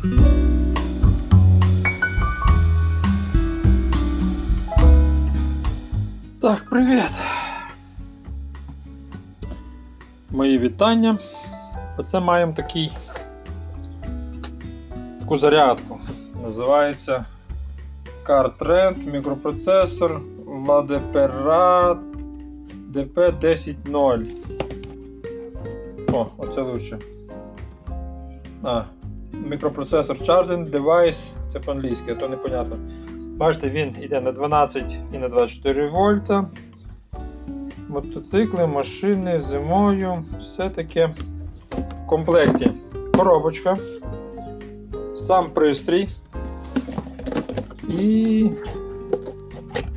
Так, привіт! Мої вітання. Оце маємо такий таку зарядку. Називається CarTrend мікропроцесор Ладеперат DP100. О, оце лучше. А, мікропроцесор Charging Device, це по-англійськи, а то непонятно. Бачите, він йде на 12 і на 24 вольта. Мотоцикли, машини зимою, все таке в комплекті. Коробочка, сам пристрій і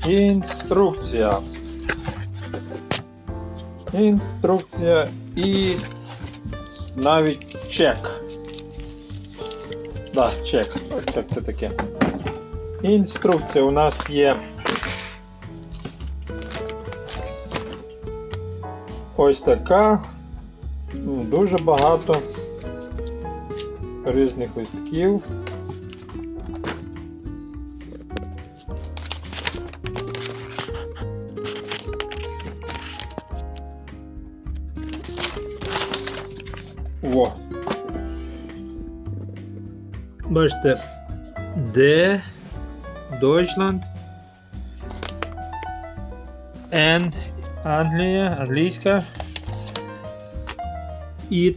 інструкція. Інструкція і навіть чек. Да, чек. Чек це таке. Інструкція у нас є. Ось така. Ну, Дуже багато різних листків. Во. Бачите, де Deutschland. N Англія, англійська. І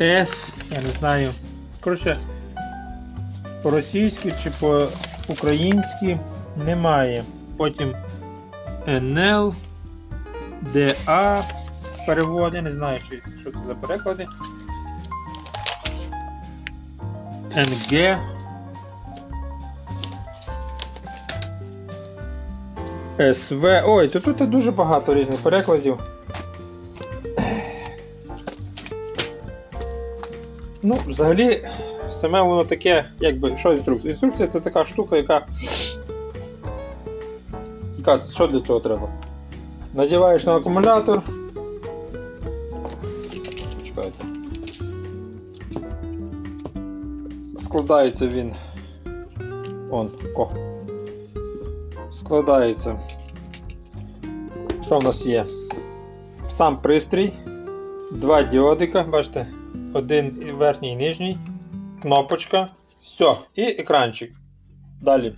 S, я не знаю. Коротше, по-російськи чи по-українськи немає. Потім NL, DA перевод, не знаю, що це за переклади. NG. СВ. Ой, то тут дуже багато різних перекладів. Ну, взагалі, саме воно таке, якби, що інструкція? Інструкція це така штука, яка. яка що для цього треба? Надіваєш на акумулятор. Чекайте. Складається він. Он, о. Складається. Що в нас є? Сам пристрій, два діодика, бачите, один верхній і нижній, кнопочка, все, і екранчик. Далі.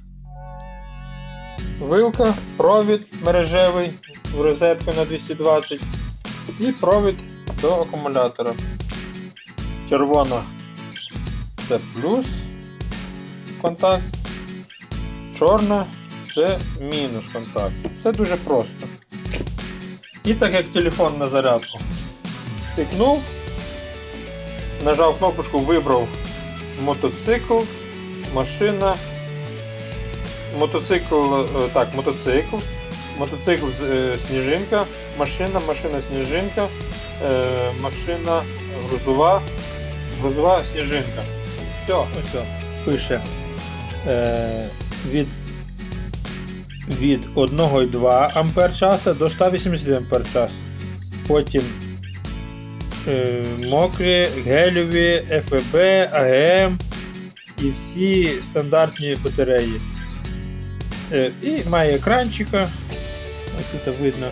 Вилка, провід мережевий в розетку на 220 і провід до акумулятора. Червона це плюс контакт, чорна це мінус контакт. Все дуже просто. І так як телефон на зарядку. Тикнув, нажав кнопочку, вибрав мотоцикл, машина. Мотоцикл, е, так, мотоцикл, мотоцикл е, сніжинка, машина, машина сніжинка, е, машина грузова, грузова сніжинка. Все, ось. Пише е, від від 1,2 ампер часа до 180 ампер час. Потім е, мокрі, гелеві, ФБ, АГМ і всі стандартні батареї. Е, і має екранчика. Ось тут видно.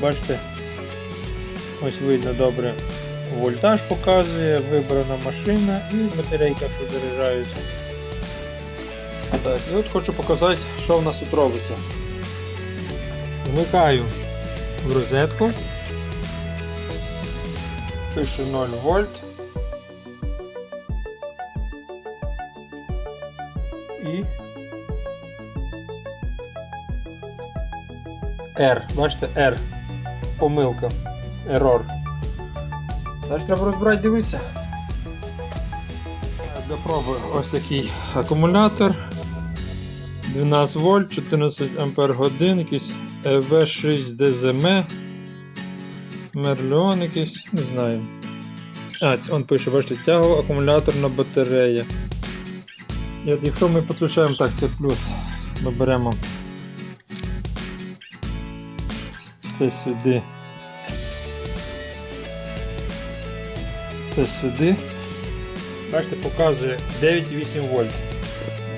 Бачите, ось видно добре. Вольтаж показує, вибрана машина і батарейка, що заряджається. Так, і от хочу показати, що в нас тут робиться. Вмикаю в розетку. Пише 0 вольт. І R. Бачите, R. Помилка. Error. Значить треба розбирати, дивитися. Для проби ось такий акумулятор. 12 вольт, 14 ампер годин, якийсь EV6 DZM. Мерліон якийсь, не знаю. А, он пише, бачите, тягова акумуляторна батарея. І от якщо ми підключаємо так, це плюс, ми беремо це сюди. Це сюди. Бачите, показує 9,8 вольт.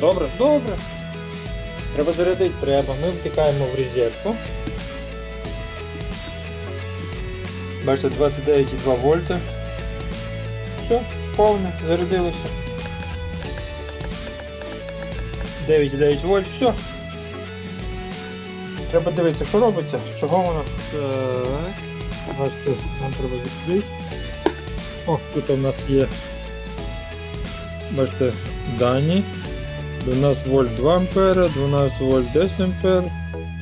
Добре, добре. Треба зарядити треба. Ми втикаємо в розетку. Бачите, 29,2 вольта. Все, повне, зарядилося. 9,9 вольт, все. Треба дивитися, що робиться, чого воно. Так. Бачите, нам треба відкрити. О, тут у нас є. Бачите, дані. 12 вольт 2 ампера, 12 вольт 10 ампер,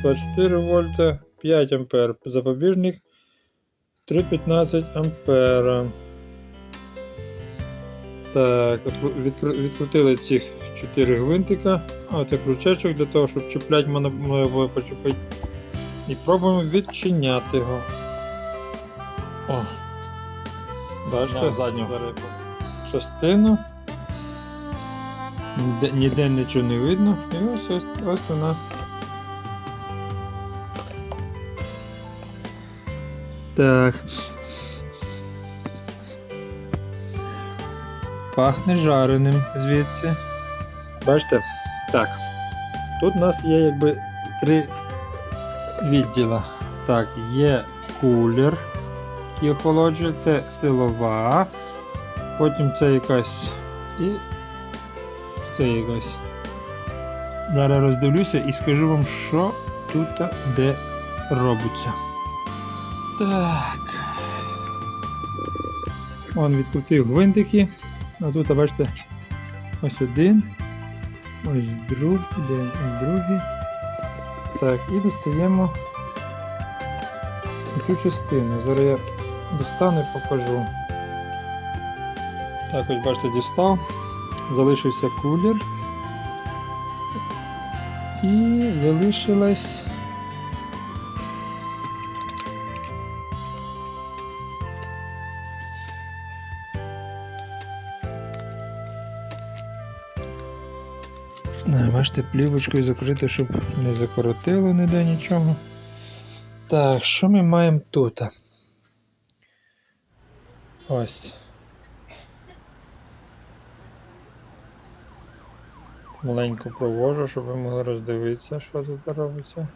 24 вольта, 5 ампер. Запобіжник 3,15 ампера. Так, відкрутили цих 4 гвинтика. А це крючечок для того, щоб чіпляти мене почепити. І пробуємо відчиняти його. О. Дашка задню частину. Ніде, ніде нічого не видно. І ось ось, ось у нас. Так. Пахне жареним звідси. Бачите? Так. Тут у нас є якби три відділа. Так, є кулер, який охолоджує, це силова, потім це якась і це якась. Зараз роздивлюся і скажу вам, що тут де робиться. Так. Вон відкрутив гвинтики. А тут, бачите, ось один. Ось другий, де ось другий. Так, і достаємо цю частину. Зараз я достану і покажу. Так, ось бачите, дістав. Залишився кулер. І залишилась. Бачите, плівочкою закрити, щоб не закоротило ніде нічого. Так, що ми маємо тут? Ось. Маленько провожу, щоб ви могли роздивитися, що тут робиться.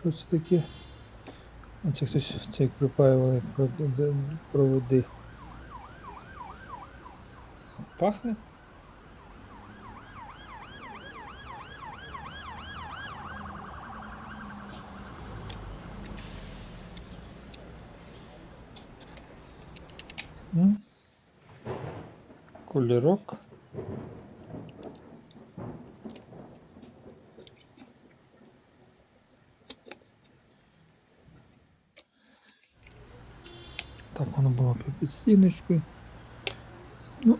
Що це таке? А це хтось це як припаювали проводи-. Пахне? Кулерок. Так воно було під стіночкою. Ну.